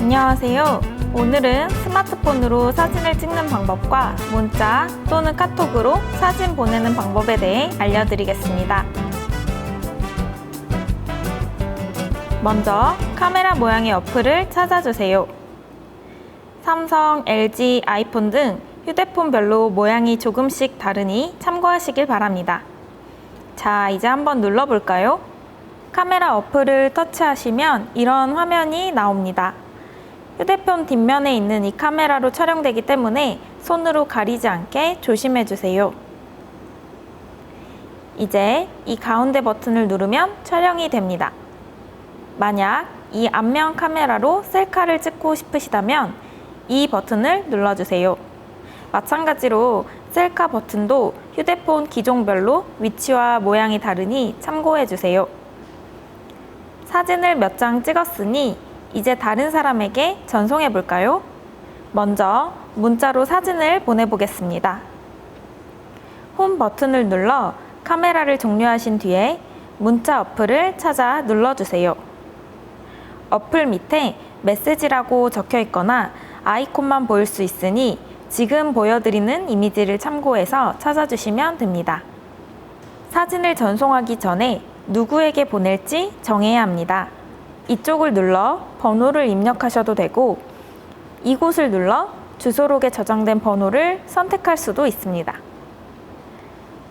안녕하세요. 오늘은 스마트폰으로 사진을 찍는 방법과 문자 또는 카톡으로 사진 보내는 방법에 대해 알려드리겠습니다. 먼저 카메라 모양의 어플을 찾아주세요. 삼성, LG, 아이폰 등 휴대폰별로 모양이 조금씩 다르니 참고하시길 바랍니다. 자, 이제 한번 눌러볼까요? 카메라 어플을 터치하시면 이런 화면이 나옵니다. 휴대폰 뒷면에 있는 이 카메라로 촬영되기 때문에 손으로 가리지 않게 조심해 주세요. 이제 이 가운데 버튼을 누르면 촬영이 됩니다. 만약 이 앞면 카메라로 셀카를 찍고 싶으시다면 이 버튼을 눌러주세요. 마찬가지로 셀카 버튼도 휴대폰 기종별로 위치와 모양이 다르니 참고해 주세요. 사진을 몇 장 찍었으니 이제 다른 사람에게 전송해 볼까요? 먼저 문자로 사진을 보내보겠습니다. 홈 버튼을 눌러 카메라를 종료하신 뒤에 문자 어플을 찾아 눌러주세요. 어플 밑에 메시지라고 적혀 있거나 아이콘만 보일 수 있으니 지금 보여드리는 이미지를 참고해서 찾아주시면 됩니다. 사진을 전송하기 전에 누구에게 보낼지 정해야 합니다. 이쪽을 눌러 번호를 입력하셔도 되고 이곳을 눌러 주소록에 저장된 번호를 선택할 수도 있습니다.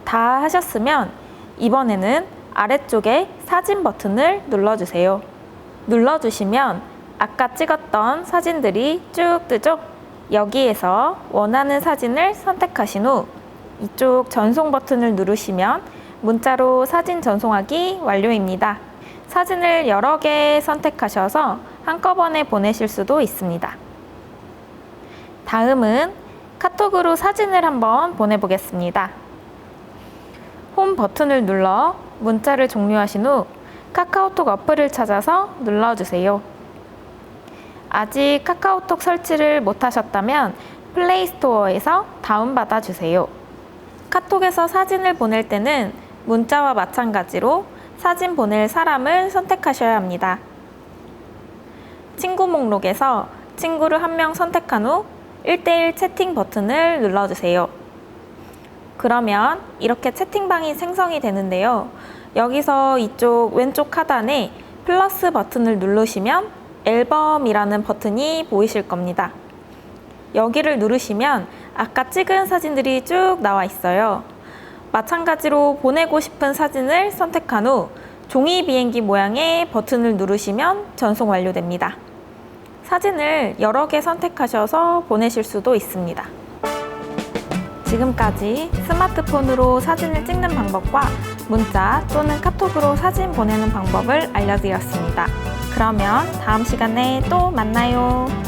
다 하셨으면 이번에는 아래쪽에 사진 버튼을 눌러주세요. 눌러주시면 아까 찍었던 사진들이 쭉 뜨죠? 여기에서 원하는 사진을 선택하신 후 이쪽 전송 버튼을 누르시면 문자로 사진 전송하기 완료입니다. 사진을 여러 개 선택하셔서 한꺼번에 보내실 수도 있습니다. 다음은 카톡으로 사진을 한번 보내보겠습니다. 홈 버튼을 눌러 문자를 종료하신 후 카카오톡 어플을 찾아서 눌러주세요. 아직 카카오톡 설치를 못하셨다면 플레이스토어에서 다운받아 주세요. 카톡에서 사진을 보낼 때는 문자와 마찬가지로 사진 보낼 사람을 선택하셔야 합니다. 친구 목록에서 친구를 한 명 선택한 후 1대1 채팅 버튼을 눌러주세요. 그러면 이렇게 채팅방이 생성이 되는데요. 여기서 이쪽 왼쪽 하단에 플러스 버튼을 누르시면 앨범이라는 버튼이 보이실 겁니다. 여기를 누르시면 아까 찍은 사진들이 쭉 나와 있어요. 마찬가지로 보내고 싶은 사진을 선택한 후 종이 비행기 모양의 버튼을 누르시면 전송 완료됩니다. 사진을 여러 개 선택하셔서 보내실 수도 있습니다. 지금까지 스마트폰으로 사진을 찍는 방법과 문자 또는 카톡으로 사진 보내는 방법을 알려드렸습니다. 그러면 다음 시간에 또 만나요.